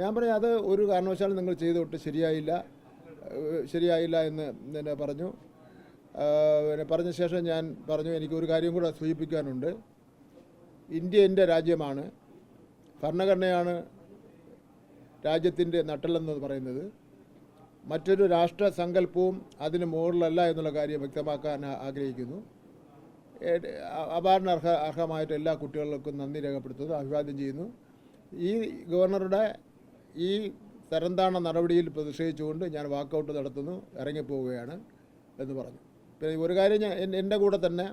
ഞാൻ പറഞ്ഞു അത് ഒരു കാരണവശാലും നിങ്ങൾ ചെയ്തോട്ട് ശരിയായില്ല. ശരിയായില്ല എന്ന് പിന്നെ പറഞ്ഞു. പിന്നെ പറഞ്ഞ ശേഷം ഞാൻ പറഞ്ഞു എനിക്ക് ഒരു കാര്യം കൂടെ സൂചിപ്പിക്കാനുണ്ട്. ഇന്ത്യ എന്റെ രാജ്യമാണ്. ഭരണഘടനയാണ് രാജ്യത്തിന്റെ നട്ടലെന്ന് പറയുന്നത്. മറ്റൊരു രാഷ്ട്ര സങ്കല്പവും അതിന് മുകളിലല്ല എന്നുള്ള കാര്യം വ്യക്തമാക്കാൻ ആഗ്രഹിക്കുന്നു. അപാരണ അർഹ അർഹമായിട്ട് എല്ലാ കുട്ടികൾക്കും നന്ദി രേഖപ്പെടുത്തുന്നു അഭിവാദ്യം ചെയ്യുന്നു. ഈ ഗവർണറുടെ ഈ തരംതാണ നടപടിയിൽ പ്രതിഷേധിച്ചുകൊണ്ട് ഞാൻ വാക്കൗട്ട് നടത്തുന്നു ഇറങ്ങിപ്പോവുകയാണ് എന്ന് പറഞ്ഞു. പിന്നെ ഒരു കാര്യം ഞാൻ എന്റെ കൂടെ തന്നെ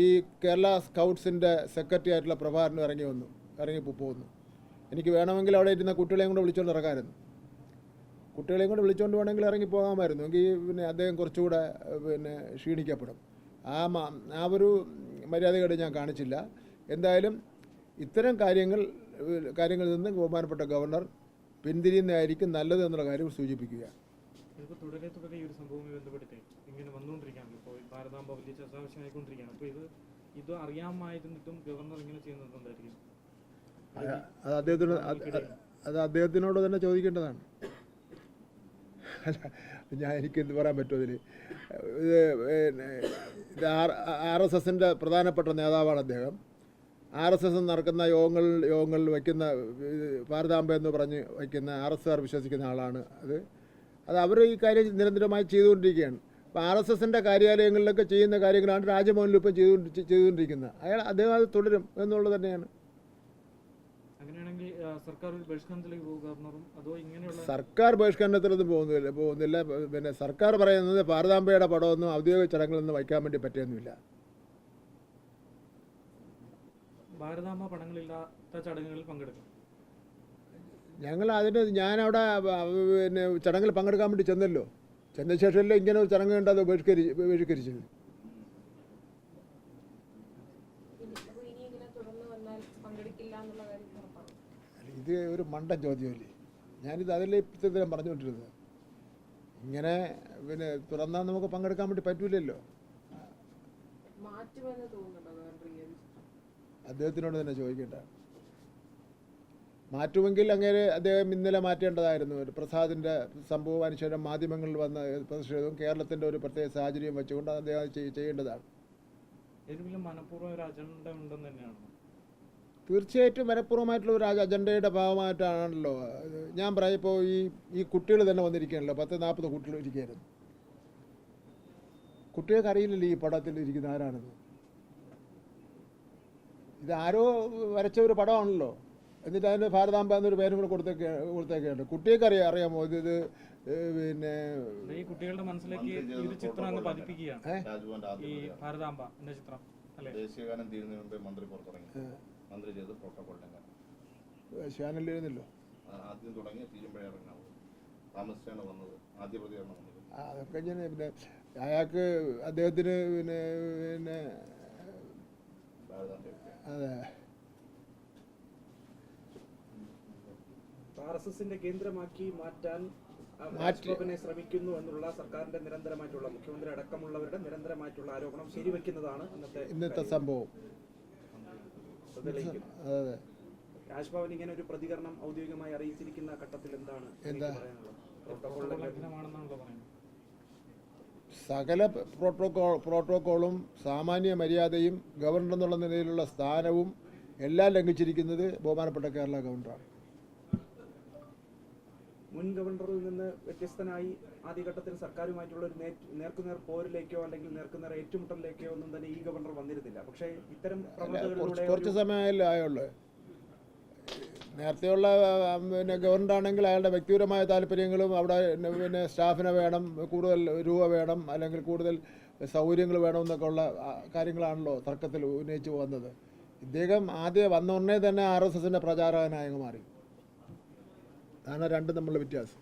ഈ കേരള സ്കൗട്ട്സിന്റെ സെക്രട്ടറി ആയിട്ടുള്ള പ്രഭാകരനും ഇറങ്ങി വന്നു ഇറങ്ങി പോകുന്നു എനിക്ക് വേണമെങ്കിൽ അവിടെ ഇരുന്ന കുട്ടികളെയും കൂടെ വിളിച്ചുകൊണ്ട് ഇറക്കാമായിരുന്നു കുട്ടികളെയും കൂടെ വിളിച്ചുകൊണ്ട് വേണമെങ്കിൽ ഇറങ്ങി പോകാമായിരുന്നു എങ്കിൽ പിന്നെ അദ്ദേഹം കുറച്ചുകൂടെ പിന്നെ ക്ഷീണിക്കപ്പെടും. ആ ആ ഒരു മര്യാദകേട് ഞാൻ കാണിച്ചില്ല. എന്തായാലും ഇത്തരം കാര്യങ്ങൾ കാര്യങ്ങളിൽ നിന്ന് ബഹുമാനപ്പെട്ട ഗവർണർ പിന്തിരിയുന്നതായിരിക്കും നല്ലത് എന്നുള്ള കാര്യം സൂചിപ്പിക്കുക. ഇതിപ്പോൾ തുടരെ തുടരെ ഈ ഒരു സംഭവവുമായി ബന്ധപ്പെട്ടിട്ട് ഇങ്ങനെ വന്നുകൊണ്ടിരിക്കുകയാണല്ലോ ഇപ്പോൾ ഭാരതാംബ വലിയ ചർച്ചാവിഷയമായിക്കൊണ്ടിരിക്കുകയാണ് അപ്പോൾ ഇത് ഇത് അറിയാമായിരുന്നിട്ടും ഗവർണർ ഇങ്ങനെ. അത് അത് അദ്ദേഹത്തിന് അത് അദ്ദേഹത്തിനോട് തന്നെ ചോദിക്കേണ്ടതാണ്. അല്ല ഞാൻ എനിക്ക് എന്ത് പറയാൻ പറ്റുമോ ഇതിൽ ഇത് ആർ എസ് എസിന്റെ പ്രധാനപ്പെട്ട നേതാവാണ് അദ്ദേഹം. ആർ എസ് എസ് നടക്കുന്ന യോഗങ്ങൾ യോഗങ്ങളിൽ വയ്ക്കുന്ന പാരതാമ്പ ഭാരതാംബ എന്ന് പറഞ്ഞ് വയ്ക്കുന്ന ആർ എസ് ആർ വിശ്വസിക്കുന്ന ആളാണ് അത്. അത് അവർ ഈ കാര്യം നിരന്തരമായി ചെയ്തുകൊണ്ടിരിക്കുകയാണ്. അപ്പോൾ ആർ എസ് എസിന്റെ കാര്യാലയങ്ങളിലൊക്കെ ചെയ്യുന്ന കാര്യങ്ങളാണ് രാജ്ഭവനിൽ ഇപ്പം ചെയ്തു ചെയ്തുകൊണ്ടിരിക്കുന്നത്. അയാൾ അദ്ദേഹം അത് തുടരും എന്നുള്ളത് തന്നെയാണ്. സർക്കാർ ബഹിഷ്കരണത്തിലൊന്നും പോകുന്നില്ല പോകുന്നില്ല. പിന്നെ സർക്കാർ പറയുന്നത് ഭാരതാംബയുടെ പടമൊന്നും ഔദ്യോഗിക ചടങ്ങുകളൊന്നും വയ്ക്കാൻ വേണ്ടി പറ്റിയൊന്നുമില്ല ഭാരതാംബ പടങ്ങളില്ലാത്ത ചടങ്ങുകളിൽ പങ്കെടുക്കും. ഞങ്ങൾ അതിന് ഞാനവിടെ പിന്നെ ചടങ്ങിൽ പങ്കെടുക്കാൻ വേണ്ടി ചെന്നല്ലോ. ചെന്ന ശേഷമല്ലേ ഇങ്ങനെ ഒരു ചടങ്ങ് കണ്ടത് ബഹിഷ്കരി ബഹിഷ്കരിച്ചത്. ഇത് ഒരു മണ്ടൻ ചോദ്യമല്ലേ. ഞാനിത് അതിലെ ഇത്തരം പറഞ്ഞുകൊണ്ടിരുന്നത്. ഇങ്ങനെ പിന്നെ തുറന്നാൽ നമുക്ക് പങ്കെടുക്കാൻ വേണ്ടി പറ്റൂലല്ലോ. മാറ്റുമെന്ന് തോന്നുന്നുണ്ടോ? അദ്ദേഹത്തിനോട് തന്നെ ചോദിക്കേണ്ട മാറ്റുമെങ്കിൽ അങ്ങനെ അദ്ദേഹം ഇന്നലെ മാറ്റേണ്ടതായിരുന്നു. പ്രസാദിന്റെ പ്രസാദിന്റെ സംഭവം അനുശേഷം മാധ്യമങ്ങളിൽ വന്ന പ്രതിഷേധവും കേരളത്തിന്റെ ഒരു പ്രത്യേക സാഹചര്യം വെച്ചുകൊണ്ട് അദ്ദേഹം ചെയ്യേണ്ടതാണ്. തീർച്ചയായിട്ടും മനഃപൂർവമായിട്ടുള്ള ഒരു അജണ്ടയുടെ ഭാഗമായിട്ടാണല്ലോ. ഞാൻ പറയാം ഇപ്പോൾ ഈ ഈ കുട്ടികൾ തന്നെ വന്നിരിക്കുകയാണല്ലോ. പത്ത് നാൽപ്പത് കുട്ടികൾ ഇരിക്കുകയായിരുന്നു. കുട്ടികൾക്ക് അറിയില്ലല്ലോ ഈ പടത്തിൽ ഇരിക്കുന്ന ആരാണെന്ന്. ഇത് ആരോ വരച്ച ഒരു പടമാണല്ലോ. എന്നിട്ട് അതിന് ഭാരതാംബ എന്നൊരു പേരും കൂടെ കൊടുത്തേക്ക് കൊടുത്തേക്കുണ്ട്. കുട്ടികൾക്ക് അറിയാം അറിയാമോ? ഇത് ഇത് പിന്നെ ഈ കുട്ടികളുടെ മനസ്സിലേക്ക് ഇത് ചിത്രം അങ്ങ് പതിപ്പിക്കുകയാണ്. ഈ ഭാരതാംബ എന്ന ചിത്രം അല്ലേ? ദേശീയഗാനം തീരുന്നതിന് മുമ്പേ മന്ത്രി പുറത്തിറങ്ങി. മന്ത്രി ചെയ്ത് പ്രോട്ടോകോൾ ലംഘനം ചാനലിരുന്നല്ലോ ആ, ആദ്യം തുടങ്ങി തീരുമ്പോഴേ ഇറങ്ങാവൂ. താമസിച്ചാണ് വന്നത്. ആദ്യ പ്രതികരണം വന്നത്. ആ, അതൊക്കെ ഞാൻ പിന്നെ അയാൾക്ക് അദ്ദേഹത്തിന് പിന്നെ പിന്നെ അതെ. ആർ എസ് എസിന്റെ കേന്ദ്രമാക്കി മാറ്റാൻ ആ, ശ്രമിക്കുന്നു എന്നുള്ള സർക്കാരിന്റെ നിരന്തരമായിട്ടുള്ള മുഖ്യമന്ത്രി അടക്കമുള്ളവരുടെ നിരന്തരമായിട്ടുള്ള ആരോപണം ശരിവെക്കുന്നതാണ് ഇന്നത്തെ ഇന്നത്തെ സംഭവം. അതെ. രാജ്ഭവൻ ഇങ്ങനെ ഒരു പ്രതികരണം ഔദ്യോഗികമായി അറിയിച്ചിരിക്കുന്ന ഘട്ടത്തിൽ എന്താണ് എന്താ? പ്രോട്ടോകോൾ ലംഘനമാണെന്നാണല്ലോ പറയുന്നത്. സകല പ്രോട്ടോകോൾ പ്രോട്ടോക്കോളും സാമാന്യ മര്യാദയും ഗവർണർ എന്നുള്ള നിലയിലുള്ള സ്ഥാനവും എല്ലാം ലംഘിച്ചിരിക്കുന്നത് ബഹുമാനപ്പെട്ട കേരള ഗവർണറാണ്. മുൻ ഗവർണറിൽ നിന്ന് വ്യത്യസ്തനായി ആദ്യഘട്ടത്തിൽ സർക്കാരുമായിട്ടുള്ള ഒരു നേർക്കുനേർ പോരിലേക്കോ അല്ലെങ്കിൽ നേർക്കുനേർ ഏറ്റുമുട്ടലിലേക്കോ ഒന്നും തന്നെ ഈ ഗവർണർ വന്നിരുന്നില്ല. പക്ഷേ ഇത്തരം കുറച്ച് സമയമല്ലേ ആയുള്ളൂ. നേരത്തെയുള്ള പിന്നെ ഗവൺമെന്റ് ഗവർണറാണെങ്കിൽ അയാളുടെ വ്യക്തിപരമായ താല്പര്യങ്ങളും അവിടെ പിന്നെ സ്റ്റാഫിനെ വേണം കൂടുതൽ രൂപ വേണം അല്ലെങ്കിൽ കൂടുതൽ സൗകര്യങ്ങൾ വേണമെന്നൊക്കെ ഉള്ള കാര്യങ്ങളാണല്ലോ തർക്കത്തിൽ ഉന്നയിച്ചു വന്നത് ഇദ്ദേഹം ആദ്യം വന്ന ഉടനെ തന്നെ ആർ എസ് എസിന്റെ പ്രചാരകനായി മാറി. അതാണ് രണ്ടും തമ്മിലുള്ള വ്യത്യാസം.